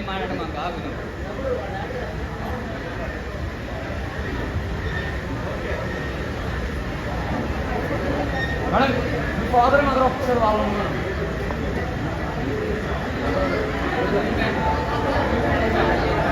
ఏం మాట్లాడమా కాదు మేడం మీ father mother ఒకసారి వాళ్ళు ఉన్నారు